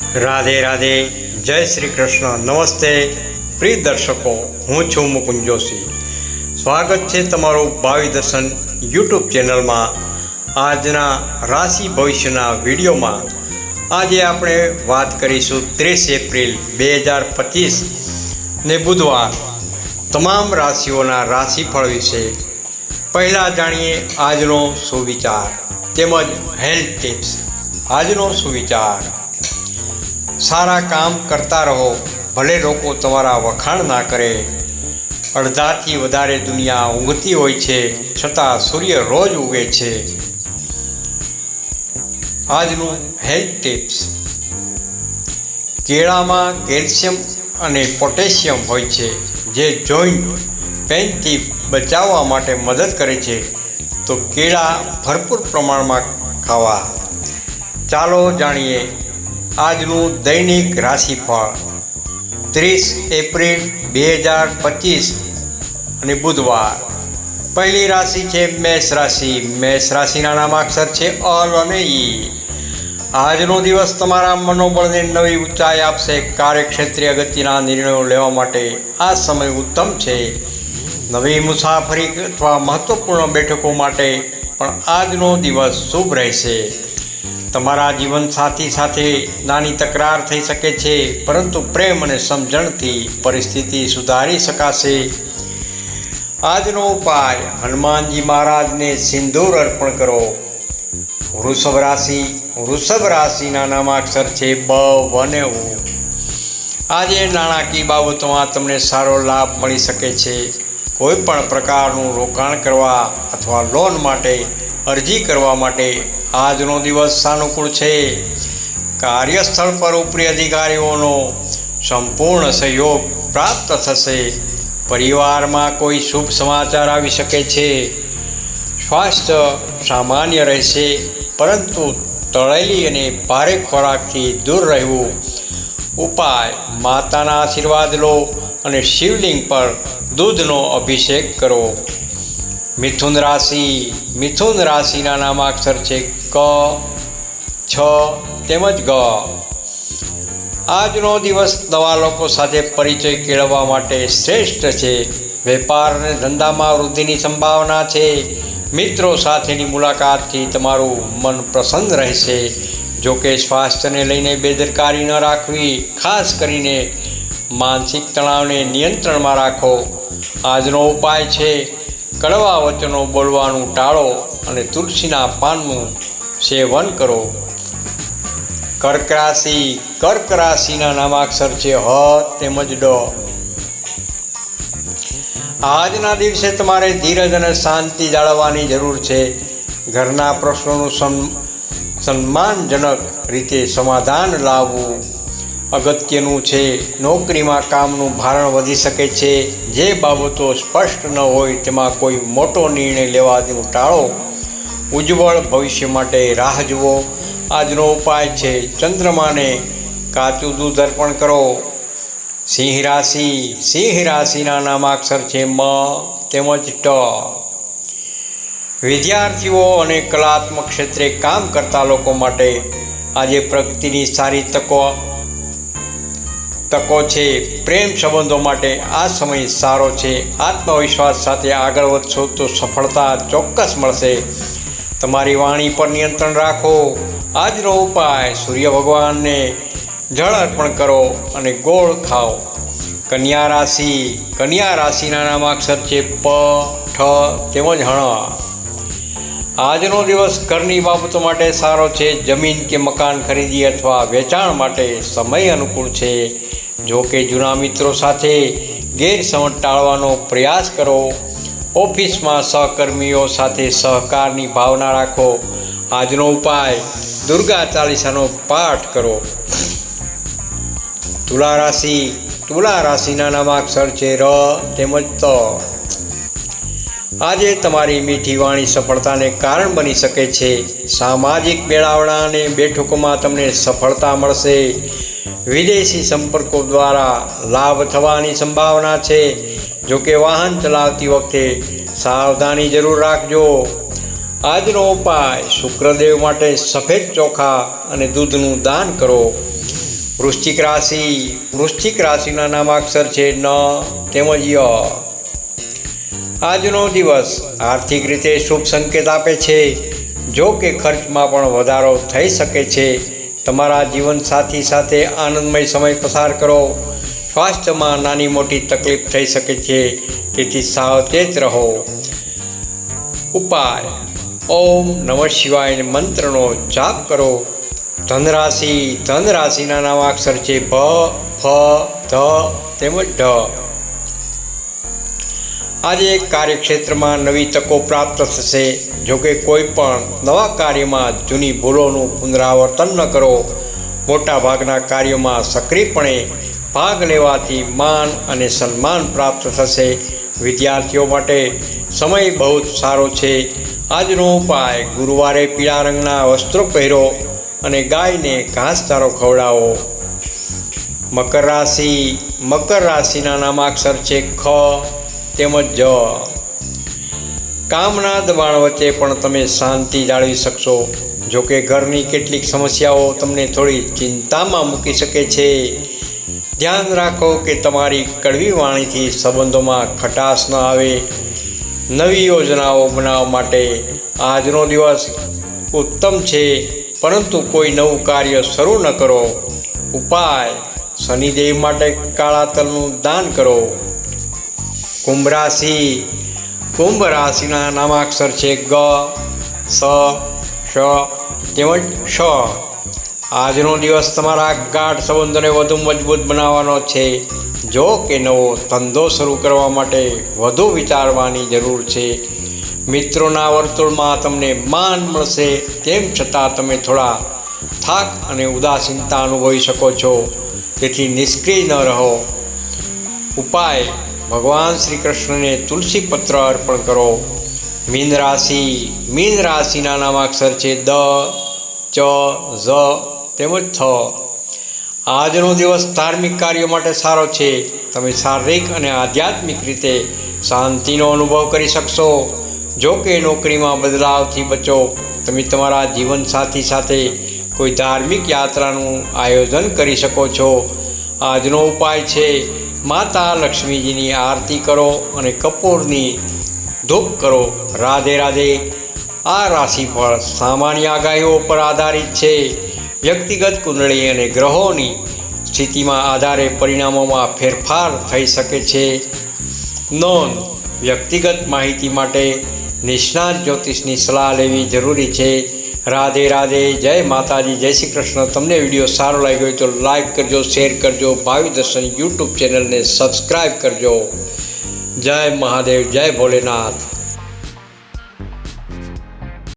રાધે રાધે, જય શ્રી કૃષ્ણ. નમસ્તે. પ્રિય દર્શકો, હું છું મુકુંદ જોશી. સ્વાગત છે તમારું ભાવિ દર્શન યુટ્યુબ ચેનલમાં. આજના રાશિ ભવિષ્યના વિડીયોમાં. આજે આપણે વાત કરીશું ત્રીસ એપ્રિલ બે હજાર પચીસ ને બુધવાર. તમામ રાશિઓના રાશિફળ વિશે. પહેલાં જાણીએ આજનો સુવિચાર, તેમજ હેલ્થ ટિપ્સ આજનો સુવિચાર. સારા કામ કરતા રહો, ભલે લોકો તમારા વખાણ ના કરે. અડધાથી વધારે દુનિયા ઊંઘતી હોય છે, છતાં સૂર્ય રોજ ઉગે છે. આજનું હેલ્થ ટિપ્સ. કેળામાં કેલ્શિયમ અને પોટેશિયમ હોય છે, જે જોઈન્ટ પેનથી બચાવવા માટે મદદ કરે છે. તો કેળા ભરપૂર પ્રમાણમાં ખાવા. ચાલો જાણીએ આજનું દૈનિક રાશિફળ ત્રીસ એપ્રિલ બે હજાર પચીસ અને બુધવાર. પહેલી રાશિ છે મેષ રાશિ. મેષ રાશિના નામાક્ષર છે અલ અને ઈ. આજનો દિવસ તમારા મનોબળને નવી ઊંચાઈ આપશે. કાર્યક્ષેત્રે અગત્યના નિર્ણયો લેવા માટે આ સમય ઉત્તમ છે. નવી મુસાફરી અથવા મહત્વપૂર્ણ બેઠકો માટે પણ આજનો દિવસ શુભ રહેશે. તમારા જીવનસાથી સાથે નાની તકરાર થઈ શકે છે, પરંતુ પ્રેમ અને સમજણથી પરિસ્થિતિ સુધારી શકાશે. આજનો ઉપાય, હનુમાનજી મહારાજને સિંદૂર અર્પણ કરો. વૃષભ રાશિ, વૃષભ રાશિના નામાક્ષર છે બ, વને આજે નાણાકીય બાબતોમાં તમને સારો લાભ મળી શકે છે. કોઈ પણ પ્રકારનું રોકાણ કરવા અથવા લોન માટે અરજી કરવા માટે આજનો દિવસ સાનુકૂળ છે. કાર્યસ્થળ પર ઉપરી અધિકારીઓનો સંપૂર્ણ સહયોગ પ્રાપ્ત થશે. પરિવારમાં કોઈ શુભ સમાચાર આવી શકે છે. સ્વાસ્થ્ય સામાન્ય રહેશે, પરંતુ તળેલી અને ભારે ખોરાકથી દૂર રહેવું. ઉપાય, માતાના આશીર્વાદ લો અને શિવલિંગ પર દૂધનો અભિષેક કરો. મિથુન રાશિ, મિથુન રાશિના નામાક્ષર છે ક, છ તેમજ ગ. આજનો દિવસ નવા લોકો સાથે પરિચય કેળવવા માટે શ્રેષ્ઠ છે. વેપાર અને ધંધામાં વૃદ્ધિની સંભાવના છે. મિત્રો સાથેની મુલાકાતથી તમારું મન પ્રસન્ન રહેશે. જો કે સ્વાસ્થ્યને લઈને બેદરકારી ન રાખવી, ખાસ કરીને માનસિક તણાવને નિયંત્રણમાં રાખો. આજનો ઉપાય છે કડવા વચનો બોલવાનું ટાળો અને તુલસીના પાનનું સેવન કરો. કર્ક રાશિ કર્ક રાશિના નામાક્ષર છે હ તેમજ ડ. આજના દિવસે તમારે ધીરજ અને શાંતિ જાળવવાની જરૂર છે. ઘરના પ્રશ્નોનું સન્ સન્માનજનક રીતે સમાધાન લાવવું અગત્યનું છે. નોકરીમાં કામનું ભારણ વધી શકે છે. જે બાબતો સ્પષ્ટ ન હોય તેમાં કોઈ મોટો નિર્ણય લેવાનું ટાળો ઉજ્જવળ ભવિષ્ય માટે રાહ જુઓ. આજનો ઉપાય છે ચંદ્રમાને કાચું દૂધ અર્પણ કરો. સિંહ રાશિ, સિંહ રાશિના નામાક્ષર છે મ તેમજ ટ. વિદ્યાર્થીઓ અને કલાત્મક ક્ષેત્રે કામ કરતા લોકો માટે આજે પ્રગતિની સારી તકો તકો છે. પ્રેમ સંબંધો માટે આ સમય સારો છે. આત્મવિશ્વાસ સાથે આગળ વધશો તો સફળતા ચોક્કસ મળશે. તમારી વાણી પર નિયંત્રણ રાખો. આજનો ઉપાય સૂર્ય ભગવાનને જળ અર્પણ કરો અને ગોળ ખાઓ. કન્યા રાશિ, કન્યા રાશિના નામાક્ષર છે પ, ઠ, તેમજ હણ. આજનો દિવસ ઘરની બાબતો માટે સારો છે. જમીન કે મકાન ખરીદી અથવા વેચાણ માટે સમય અનુકૂળ છે. જો કે જૂના મિત્રો સાથે ગેરસમજ ટાળવાનો પ્રયાસ કરો. ઓફિસમાં સહકર્મીઓ સાથે સહકારની ભાવના રાખો. આજનો ઉપાય, દુર્ગા ચાલીસાનો પાઠ કરો. તુલા રાશિ, તુલા રાશિના નામાક્ષર છે ર તેમજ ત. આજે તમારી મીઠી વાણી સફળતાને કારણ બની શકે છે. સામાજિક મેળાવડા અને બેઠકોમાં તમને સફળતા મળશે. વિદેશી સંપર્કો દ્વારા લાભ થવાની સંભાવના છે. જો કે વાહન ચલાવતી વખતે સાવધાની જરૂર રાખજો. આજનો ઉપાય, શુક્રદેવ માટે સફેદ ચોખા અને દૂધનું દાન કરો. વૃશ્ચિક રાશિ, વૃશ્ચિક રાશિના નામાક્ષર છે ન, તેમજ ય. આજનો દિવસ આર્થિક રીતે શુભ સંકેત આપે છે. જો કે ખર્ચમાં પણ વધારો થઈ શકે છે. તમારા જીવન સાથી સાથે આનંદમય સમય પસાર કરો. સ્વાસ્થ્યમાં નાની મોટી તકલીફ થઈ શકે છે, તેથી સાવચેત રહો. ઉપાય. ઓમ નમઃ શિવાય મંત્રનો જાપ કરો. ધનરાશિ ધનરાશિના નામાક્ષર છે ભ, ફ, ધ તેમજ ઢ. આજે કાર્યક્ષેત્રમાં નવી તકો પ્રાપ્ત થશે. જોકે કોઈ પણ નવા કાર્યમાં જૂની ભૂલોનું પુનરાવર્તન ન કરો. મોટાભાગના કાર્યોમાં સક્રિયપણે ભાગ લેવાથી માન અને સન્માન પ્રાપ્ત થશે. વિદ્યાર્થીઓ માટે સમય બહુ જ સારો છે. આજનો ઉપાય ગુરુવારે પીળા રંગના વસ્ત્રો પહેરો અને ગાયને ઘાસચારો ખવડાવો. મકર રાશિ, મકર રાશિના નામાક્ષર છે ખ તેમજ કામના દબાણ વચ્ચે પણ તમે શાંતિ જાળવી શકશો. જો કે ઘરની કેટલીક સમસ્યાઓ તમને થોડી ચિંતામાં મૂકી શકે છે. ધ્યાન રાખો કે તમારી કડવી વાણીથી સંબંધોમાં ખટાશ ન આવે. નવી યોજનાઓ બનાવવા માટે આજનો દિવસ ઉત્તમ છે, પરંતુ કોઈ નવું કાર્ય શરૂ ન કરો. ઉપાય શનિદેવ માટે કાળા તલનું દાન કરો. કુંભ રાશિ. કુંભ રાશિના નામાક્ષર છે ગ, સ શ તેમજ શ આજનો દિવસ તમારા ગાઢ સંબંધોને વધુ મજબૂત બનાવવાનો છે. જો કે નવો ધંધો શરૂ કરવા માટે વધુ વિચારવાની જરૂર છે. મિત્રોના વર્તુળમાં તમને માન મળશે, તેમ છતાં તમે થોડા થાક અને ઉદાસીનતા અનુભવી શકો છો. તેથી નિષ્ક્રિય ન રહો. ઉપાય ભગવાન શ્રી કૃષ્ણને તુલસી પત્ર અર્પણ કરો. મીન રાશિ, મીન રાશિના નામાક્ષર છે દ, ચ, ઝ, તેમજ થ. આજનો દિવસ ધાર્મિક કાર્યો માટે સારો છે. તમે શારીરિક અને આધ્યાત્મિક રીતે શાંતિનો અનુભવ કરી શકશો. જો કે નોકરીમાં બદલાવથી બચો. તમે તમારા જીવનસાથી સાથે કોઈ ધાર્મિક યાત્રાનું આયોજન કરી શકો છો. આજનો ઉપાય છે માતા લક્ષ્મીજીની આરતી કરો અને કપૂરની ધૂપ કરો. રાધે રાધે. આ રાશિફળ સામાન્ય આગાહીઓ પર આધારિત છે. વ્યક્તિગત કુંડળી અને ગ્રહોની સ્થિતિમાં આધારે પરિણામોમાં ફેરફાર થઈ શકે છે. નોંધ, વ્યક્તિગત માહિતી માટે નિષ્ણાત જ્યોતિષની સલાહ લેવી જરૂરી છે. રાધે રાધે, જય માતાજી, જય શ્રી કૃષ્ણ. તમને વીડિયો સારો લાગ્યો હોય તો લાઈક કરજો, શેર કરજો, ભાવિ દર્શન યુટ્યુબ ચેનલને સબસ્ક્રાઈબ કરજો. જય મહાદેવ, જય ભોલેનાથ.